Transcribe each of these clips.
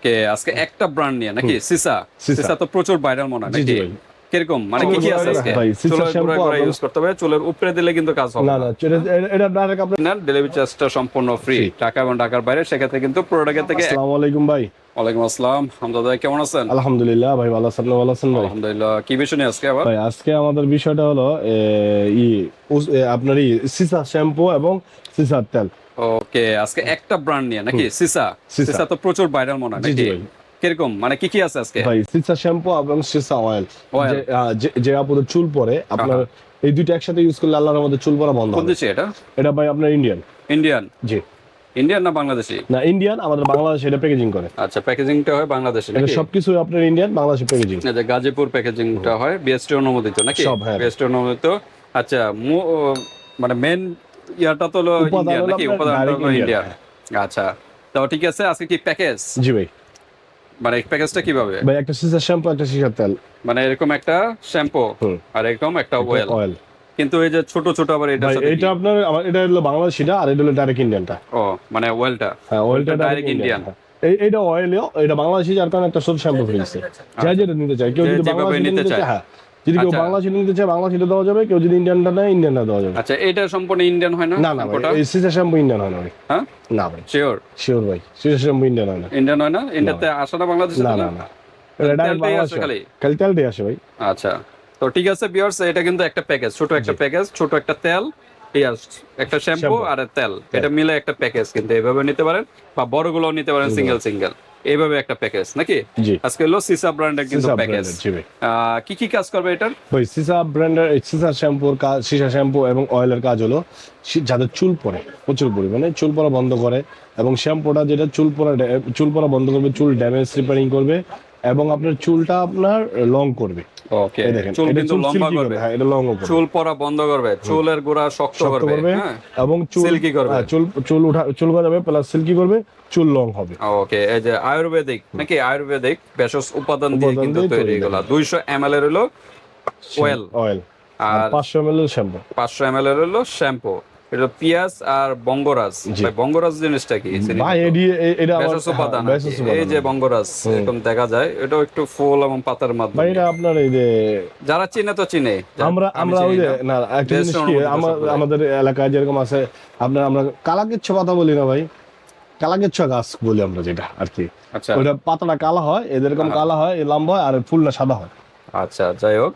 ওকে আজকে একটা ব্র্যান্ড নিয়ে নাকি? সিসা সিসা। তো প্রচুর ভাইরাল মনে হয় নাকি? কীরকম? মানে কি কি আছে আজকে? চুলের ইউজ করতে হবে চুলের উপরে দিলে কিন্তু কাজ হবে না না। এটা- ডাইরেক্ট আপনার ডেলিভারি চার্জটা সম্পূর্ণ ফ্রি এবং বাইরে। সেক্ষেত্রে কিন্তু প্রোডাক্টের থেকে আসসালামু আলাইকুম ভাই। ওয়ালাইকুম আসসালাম। হামদা ভাই কেমন আছেন? আলহামদুলিল্লাহ ভাই ভালো আছেন ভালো আছেন ভাই? আলহামদুলিল্লাহ। কি বিষয় নিয়ে আজকে আবার? ভাই আজকে আমাদের বিষয়টা হলো ই উস- এ, আপনার ই সিসা শ্যাম্পু এবং সিসার তেল। ওকে আজকে একটা ব্র্যান্ড নিয়ে নাকি? সিসা সিসা। তো প্রচুর ভাইরাল মনে হয় নাকি? কীরকম? মানে কি কি আছে আজকে? ভাই সিসা শ্যাম্পু এবং সিসা অয়েল। যে- আপনাদের চুল পরে আপনার এই দুইটা একসাথে ইউজ করলে আল্লাহর মধ্যে চুল পরা বন্ধ হবে। এটা এটা ভাই আপনার ইন্ডিয়ান ইন্ডিয়ান জি। ইন্ডিয়ান না বাংলাদেশি? না ইন্ডিয়ান আমাদের বাংলাদেশ এটা প্যাকেজিং করে। আচ্ছা প্যাকেজিংটা হয় বাংলাদেশে এটা সবকিছু আপনার ইন্ডিয়ান বাংলাদেশে প্যাকেজিং যে গাজীপুর প্যাকেজিংটা হয় বিএসটি অনুমোদিত নাকি? সব, হ্যাঁ। বিএসটি অনুমোদিত। আচ্ছা মানে মেন ইয়াটা তো হলো উপাদান নাকি উপাদানটা হলো Indian, আচ্ছা তো ঠিক আছে আজকে কি প্যাকেজ জি ভাই। মানে প্যাকেজটা কীভাবে? ভাই একটা সিসা শ্যাম্পু একটা সিসার তেল। মানে এরকম একটা শ্যাম্পু আর এরকম একটা অয়েল অয়েল কিন্তু এই যে ছোট ছোট আবার এটা কি? আপনার আমার এটা হলো বাংলাদেশিটা আর এটা হলো ডাইরেক্ট ইন্ডিয়ানটা ও মানে অয়েলটা হ্যাঁ অয়েলটা ডাইরেক্ট ইন্ডিয়ান এইটা অয়েল এটা বাংলাদেশি যার কারণে একটা ছোট শ্যাম্পু ফেলছে যাই যেটা নিতে চায়। কেউ যদি বাংলাদেশি নিতে। চায় হ্যাঁ। যদি কেউ আচ্ছা। বাংলাদেশি নিতে চায় বাংলাদেশিটা দেওয়া যাবে কেউ যদি ইন্ডিয়ানটা নেয় ইন্ডিয়ানটা দেওয়া যাবে। আচ্ছা এটা সম্পূর্ণ ইন্ডিয়ান হয় না না না ভাই? সিসা শ্যাম্পু ইন্ডিয়ান হয় না ভাই। হ্যাঁ? না ভাই। শিওর শিওর ভাই সিসা শ্যাম্পু ইন্ডিয়ান হয় না। ইন্ডিয়ান হয় না? ইন্ডিয়াতে আসে না বাংলাদেশে না না এটা বাংলাদেশ খালি? খালি তেলটাই আসে ভাই। আচ্ছা। তো ঠিক আছে বিয়ার্স এটা কিন্তু একটা প্যাকেজ ছোট একটা প্যাকেজ ছোট একটা তেল একটা শ্যাম্পু আর তেল। এটা মিলে একটা প্যাকেজ কিন্তু এইভাবে নিতে পারেন বা বড়গুলো নিতে পারেন সিঙ্গেল সিঙ্গেল এইভাবে একটা প্যাকেজ নাকি? জি। আজকে হলো সিসা ব্র্যান্ডের কিন্তু প্যাকেজ কি কি কাজ করবে এটার? ওই সিসা ব্র্যান্ডের সিসা শ্যাম্পুর কাজ সিসা শ্যাম্পু এবং অয়েলের কাজ হলো যাদের চুল পড়ে প্রচুর পরিমাণে চুল পড়া বন্ধ করে এবং শ্যাম্পুটা যেটা চুল পড়া চুল পড়া বন্ধ করবে চুল ড্যামেজ রিপেয়ারিং করবে এবং আপনার চুলটা আপনার লং করবে। ওকে চুল কিন্তু লম্বা করবে। হ্যাঁ এটা লং করবে। চুল পড়া বন্ধ করবে চুলের গোড়া শক্ত করবে হ্যাঁ? এবং চুল Silky করবে। হ্যাঁ, চুল চুল উঠা চুল গজাবে প্লাস সিল্কি করবে চুল লং হবে। ওকে এই যে আয়ুর্বেদিক নাকি আয়ুর্বেদিক ভেষজ উপাদান দিয়ে কিন্তু তৈরি এগুলা দুইশো এম এর হলো অয়েল অয়েল আর আর পাঁচশো এম শ্যাম্পু পাঁচশো এম এল এর হলো শ্যাম্পু এটা পেঁয়াজ আর বঙ্গরাজ। ভাই বঙ্গরাজ জিনিসটা কি? ভাই এটা উপাদান হ্যাঁ। এই যে বঙ্গরাজ এরকম দেখা যায় এটাও একটু ফুল এবং পাতার মাধ্যমে। এটা আপনার এই যে যারা চিনে তো চিনে। আমরা আমরা ওই যে না। একটা জিনিস কি। আমাদের এলাকায় যেরকম আছে আপনার আমরা কালাকেচ্ছ পাতা বলি না ভাই। কালাকেচ্ছ গাছ বলি আমরা যেটা আর কি। আচ্ছা। ওটা পাতাটা কালা হয় এরকম কালা হয় লম্বা হয় আর ফুলটা সাদা হয়। আচ্ছা যাই হোক।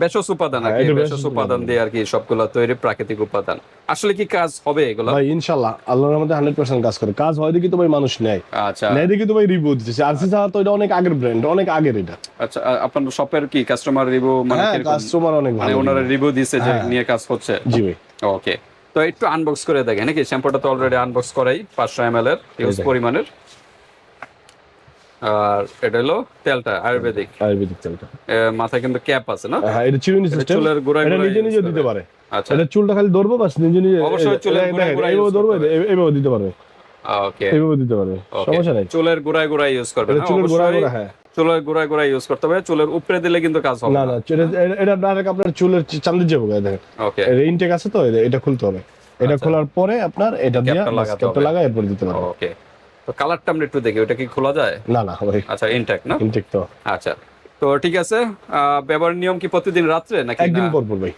ভেষজ উপাদান আর হ্যাঁ, কি ভেষজ উপাদান দিয়ে আর কি সবগুলো তৈরি প্রাকৃতিক উপাদান। আসলে কি কাজ হবে এগুলো? ভাই ইনশাল্লাহ আল্লাহর মধ্যে হান্ড্রেড পার্সেন্ট কাজ করে। কাজ হয় দেখি তো ভাই মানুষ নেয়। আচ্ছা। নেয় দেখি তো ভাই রিভিউ দিতেছে। আর সি তো এটা অনেক আগের ব্র্যান্ড অনেক আগের এটা। আচ্ছা আপনার শপের কি কাস্টমার রিভিউ মানে হ্যাঁ কাস্টমার অনেক মানে ভালো ওনারা রিভিউ দিছে যে হ্যাঁ। নিয়ে কাজ হচ্ছে? জি ভাই। ওকে তো একটু আনবক্স করে দেখেন নাকি শ্যাম্পুটা তো অলরেডি আনবক্স করাই পাঁচশো এম এল এর ইউজ পরিমাণের। আর এটা হলো তেলটা আয়ুর্বেদিক। আয়ুর্বেদিক তেলটা। মাথায় কিন্তু ক্যাপ আছে না? হ্যাঁ এটা চিরুনি সিস্টেম চুলের গোড়ায় এটা নিজে নিজে দিতে পারে। আচ্ছা। এটা চুলটা খালি ধরবো বাস নিজে নিজে অবশ্যই চুলের গোড়ায় গোড়ায় এইভাবে ধরবো এইভাবে দিতে পারবে। ওকে। এইভাবে দিতে পারবে। সমস্যা নেই। চুলের গোড়ায় গোড়ায় ইউজ করবে। চুলের গোড়া অবশ্যই গোড়া হ্যাঁ। চুলের গোড়ায় গোড়ায় ইউজ করতে হবে। চুলের উপরে দিলে কিন্তু কাজ হবে না না না। এটা ডাইরেক্ট আপনার চুলের চান্দির যাব দেখেন। ওকে। এর ইনটেক আছে তো এটা- খুলতে হবে। এটা খোলার পরে আপনার এটা দিয়ে ক্যাপটা লাগাতে ক্যাপটা হবে। লাগা এরপর দিতে পারবে। ওকে। তো কালারটা আমরা একটু দেখি ওটা কি খোলা যায়? না না ভাই আচ্ছা ইনটেক না? ইনটেক তো। আচ্ছা তো ঠিক আছে ব্যবহারের নিয়ম কি প্রতিদিন রাত্রে নাকি? একদিন পর পর ভাই।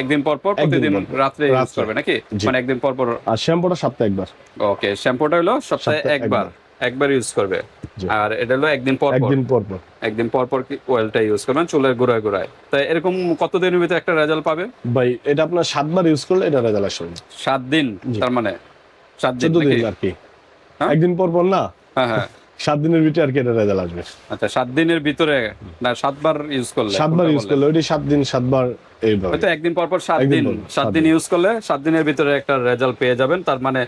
একদিন পর পর প্রতিদিন পর পর। রাত্রে ইউজ করবে নাকি? মানে একদিন পর পর আর শ্যাম্পুটা সপ্তাহে একবার। ওকে শ্যাম্পুটা হলো সপ্তাহে একবার। একবার। ইউজ করবে। আর এটা হলো একদিন পর পর। একদিন পর পর। একদিন পর পর কি অয়েলটা ইউজ করবেন চুলের গোড়ায় গোড়ায় তাই এরকম কতদিনের ভিতরে একটা রেজাল্ট পাবে? ভাই এটা আপনার সাতবার ইউজ করলে এটা রেজাল্ট আসবে। সাত দিন তার মানে সাত দিন আর কি? একদিন পর পর না? হ্যাঁ হ্যাঁ। সাত দিনের ভিতরে আর কি এটা রেজাল্ট আসবে। আচ্ছা সাত দিনের ভিতরে না সাতবার ইউজ করলে সাতবার ইউজ করলে ওইটি সাত দিন সাতবার এইভাবে। হয়তো একদিন পর পর সাত দিন সাত দিন ইউজ করলে সাত দিনের ভিতরে একটা রেজাল্ট পেয়ে যাবেন তার মানে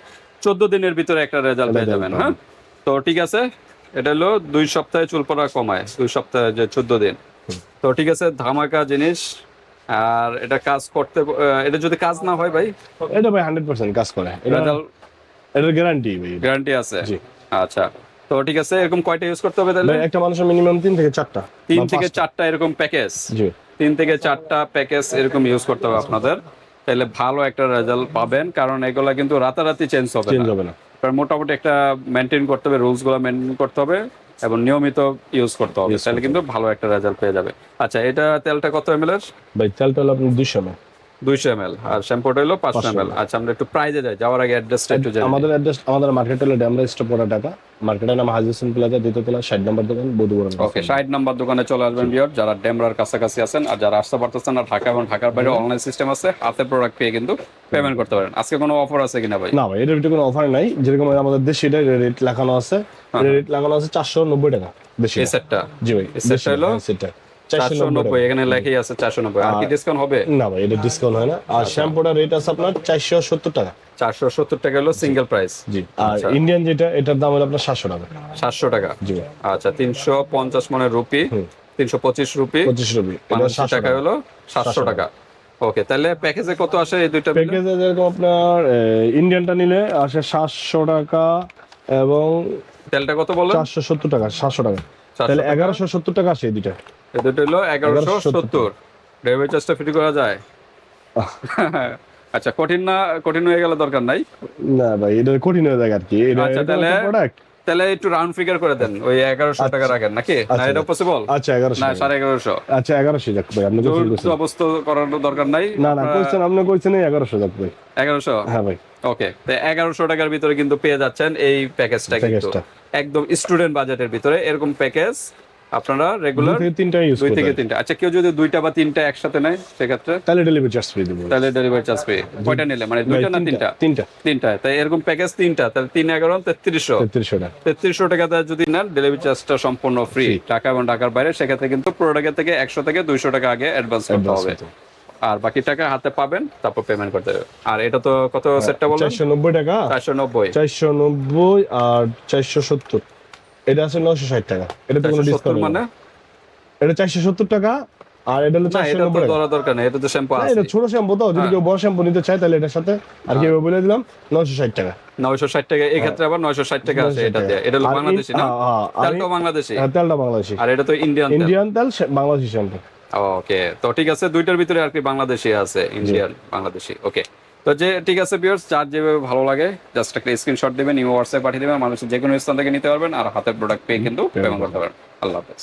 চোদ্দ দিনের ভিতরে একটা রেজাল্ট পেয়ে যাবেন হ্যাঁ? তো ঠিক আছে এটা হলো দুই সপ্তাহে চুল পড়া কমায় দুই সপ্তাহে যে চোদ্দ দিন। তো ঠিক আছে ধামাকা জিনিস আর এটা কাজ করতে এটা যদি কাজ না হয় ভাই? এটা ভাই হান্ড্রেড পার্সেন্ট কাজ করে। এটা রেজাল্ট এটার গ্যারান্টি গ্যারান্টি আছে? আচ্ছা। তো ঠিক আছে এরকম কয়টা ইউজ করতে হবে তাহলে? একটা মানুষের মিনিমাম তিন থেকে চারটা তিন থেকে চারটা এরকম প্যাকেজ তিন থেকে চারটা প্যাকেজ এরকম ইউজ করতে হবে আপনাদের। তাহলে ভালো একটা রেজাল্ট পাবেন কারণ এগুলা কিন্তু রাতারাতি চেঞ্জ হবে চেঞ্জ হবে না। মোটামুটি একটা মেনটেন করতে হবে রুলসগুলো মেনটেন করতে হবে এবং নিয়মিত ইউজ করতে হবে। তাহলে কিন্তু ভালো একটা রেজাল্ট পেয়ে যাবে। আচ্ছা এটা তেলটা কত এম ভাই তেলটা হলো আপনি দুশো 200 ml আর শ্যাম্পুটা হলো আচ্ছা আমরা একটু প্রাইজে যাই যাওয়ার আগে অ্যাড্রেসটা একটু আমাদের অ্যাড্রেস আমাদের মার্কেট হলো ঢাকা মার্কেটের নাম নম্বর দোকান ওকে 60 নম্বর দোকানে চলে আসবেন যারা ড্যামরার কাছাকাছি আছেন আর যারা আসতে পারতেছেন না ঢাকা এবং ঢাকার বাইরে অনলাইন সিস্টেম আছে হাতে প্রোডাক্ট পেয়ে কিন্তু পেমেন্ট করতে পারেন। আজকে কোনো অফার আছে কিনা ভাই? না ভাই এর কোনো অফার নাই। যেরকম আমাদের দেশে এটা রেট লাগানো আছে। হ্যাঁ। রেট লাগানো আছে 490 টাকা দেশে সেটটা জি ভাই সেটটা 490 এখানে লেখাই আছে 490 আর ডিসকাউন্ট হবে? না ভাই ডিসকাউন্ট আচ্ছা। রেট আছে আপনার 470 টাকা। 470 টাকা হলো সিঙ্গেল প্রাইস ইন্ডিয়ান যেটা এটার দাম টাকা। 700 টাকা। আচ্ছা, মানে রুপি। রুপি। টাকা। হলো 700 টাকা। ওকে তাহলে প্যাকেজে কত আসে এই দুইটা আপনার ইন্ডিয়ানটা নিলে আসে 700 টাকা এবং তেলটা কত বলেন চারশো সত্তর টাকা 700 টাকা। তাহলে এগারোশো সত্তর টাকা আসে এই দুইটা। এই দুটো হলো এগারোশো সত্তর। ডেলিভারি চার্জটা ফ্রি করা যায়? আচ্ছা কঠিন না কঠিন হয়ে গেলে দরকার নাই? না ভাই এটা কঠিন হয়ে যায় আর কি। আচ্ছা, তাহলে- তাহলে একটু রাউন্ড ফিগার করে দেন ওই এগারোশো টাকা রাখেন নাকি? না আচ্ছা। এটা পসিবল আচ্ছা এগারোশো না সাড়ে এগারোশো। আচ্ছা এগারোশো যাক ভাই আপনি জোর কইছেন কইছেন। অবস্থা করানোর দরকার নাই। না না কইছেন আপনি কইছেন এগারোশো যাক ভাই। এগারোশো? হ্যাঁ ভাই। ওকে তো এগারোশো টাকার ভিতরে কিন্তু পেয়ে যাচ্ছেন এই প্যাকেজটা কিন্তু। প্যাকেজটা। একদম স্টুডেন্ট বাজেটের ভিতরে এরকম প্যাকেজ আপনারা রেগুলার তিনটা ইউজ দুই থেকে তিনটা। আচ্ছা কেউ যদি দুইটা বা তিনটা একসাথে নেয় সেক্ষেত্রে? তাহলে ডেলিভারি চার্জ ফ্রি দেবো। তাহলে ডেলিভারি চার্জ পে কয়টা নিলে? মানে দুইটা না তিনটা? তিনটা? তিনটা। তাই এরকম প্যাকেজ তিনটা। তাহলে তিন এগারো তেত্রিশশো। তেত্রিশশো টাকা। তেত্রিশশো টাকাতে যদি নেন ডেলিভারি চার্জটা সম্পূর্ণ ফ্রি টাকা এবং টাকার বাইরে সেক্ষেত্রে কিন্তু প্রোডাক্টের থেকে একশো থেকে দুইশো টাকা আগে অ্যাডভান্স করতে হবে। আর বাকি টাকা হাতে পাবেন তারপর পেমেন্ট করতে হবে। আর এটা তো কত সেটটা বললেন? চারশো নব্বই টাকা। চারশো নব্বই। চারশো নব্বই আর চারশো সত্তর। এটা আছে নশো ষাট টাকা। এটা তো কোনো ডিসকাউন্ট মানে? এটা চারশো সত্তর টাকা আর এটা হলো না চারশো এটা তো নব্বই টাকা। ধরা দরকার নেই এটা তো শ্যাম্পু আছে এটা ছোট শ্যাম্পু তো যদি কেউ বড় শ্যাম্পু নিতে চায় তাহলে এটার সাথে। আর কি বলে দিলাম? নশো ষাট টাকা। নয়শো ষাট টাকা এই ক্ষেত্রে আবার নয়শো ষাট টাকা আছে এটা দিয়ে এটা হলো বাংলাদেশি না? হ্যাঁ, হ্যাঁ, এই- বাংলাদেশি। হ্যাঁ, তেলটা বাংলাদেশি। আর এটা তো ইন্ডিয়ান তেল। ইন্ডিয়ান তেল বাংলাদেশি শ্যাম্পু ওকে তো ঠিক আছে দুইটার ভিতরে আর কি বাংলাদেশি আছে ইন্ডিয়ান বাংলাদেশি। ওকে তো যে ঠিক আছে বিয়ার্স চার যেভাবে ভালো লাগে জাস্ট একটা স্ক্রিনশট দেবেন ইউ হোয়াটসঅ্যাপ পাঠিয়ে দেবেন মানুষ যে কোনো স্থান থেকে নিতে পারবেন আর হাতের প্রোডাক্ট পেয়ে কিন্তু পেমেন্ট করতে পারবেন। আল্লাহ হাফেজ।